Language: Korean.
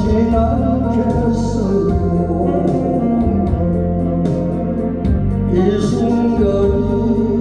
지나겠어요. 이 순간이